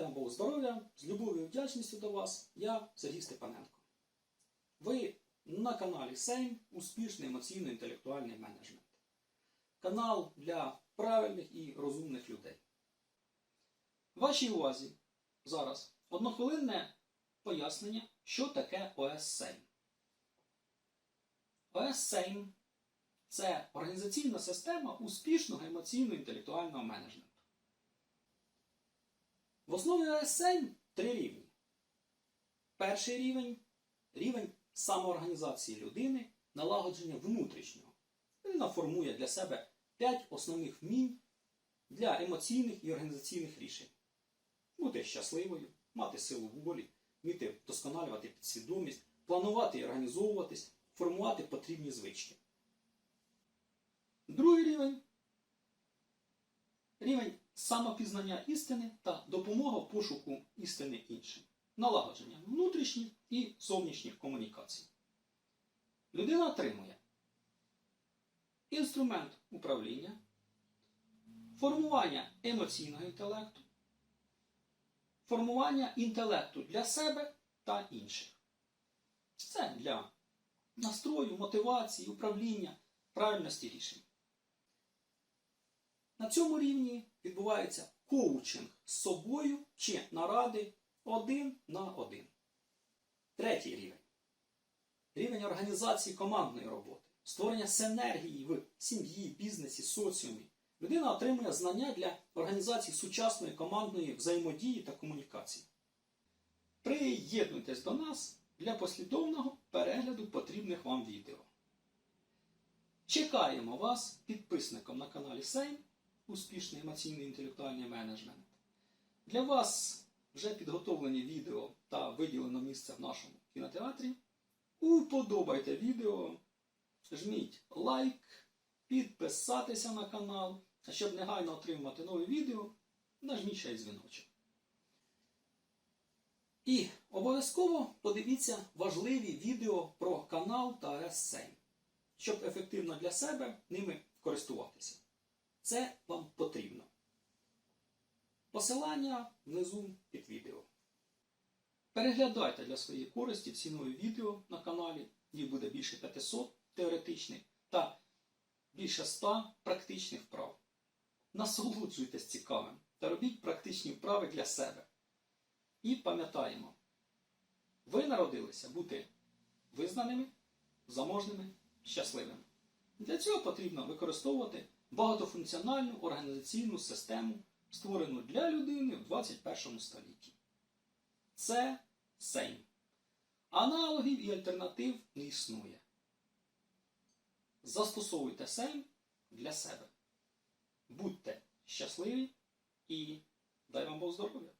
Богу здоров'я, з любов'ю і вдячністю до вас, я Сергій Степаненко. Ви на каналі Сейм Успішний емоційно-інтелектуальний менеджмент. Канал для правильних і розумних людей. Вашій увазі зараз однохвилинне пояснення, що таке ОС Сейм. ОС Сейм це організаційна система успішного емоційно-інтелектуального менеджменту. В основі ОС7 три рівні. Перший рівень рівень самоорганізації людини, налагодження внутрішнього. Людина формує для себе п'ять основних вмінь для емоційних і організаційних рішень. Бути щасливою, мати силу волі, вміти вдосконалювати підсвідомість, планувати і організовуватись, формувати потрібні звички. Другий рівень рівень самопізнання істини та допомога в пошуку істини іншим, налагодження внутрішніх і зовнішніх комунікацій. Людина отримує інструмент управління, формування емоційного інтелекту, формування інтелекту для себе та інших. Це для настрою, мотивації, управління, правильності рішень. На цьому рівні відбувається коучинг з собою чи наради один на один. Третій рівень. Рівень організації командної роботи, створення синергії в сім'ї, бізнесі, соціумі. Людина отримує знання для організації сучасної командної взаємодії та комунікації. Приєднуйтесь до нас для послідовного перегляду потрібних вам відео. Чекаємо вас підписником на каналі Сейм Успішний емоційний інтелектуальний менеджмент. Для вас вже підготовлені відео та виділено місце в нашому кінотеатрі. Уподобайте відео, жміть лайк, підписатися на канал, а щоб негайно отримати нові відео, нажміть ще й дзвіночок. І обов'язково подивіться важливі відео про канал та РС7, щоб ефективно для себе ними користуватися. Це вам потрібно. Посилання внизу під відео. Переглядайте для своєї користі всі нові відео на каналі. Їх буде більше 500 теоретичних та більше 100 практичних вправ. Насолоджуйтесь цікавим та робіть практичні вправи для себе. І пам'ятаємо, ви народилися бути визнаними, заможними, щасливими. Для цього потрібно використовувати багатофункціональну організаційну систему, створену для людини в 21 столітті. Це Сейм. Аналогів і альтернатив не існує. Застосовуйте Сейм для себе. Будьте щасливі і дай вам Бог здоров'я!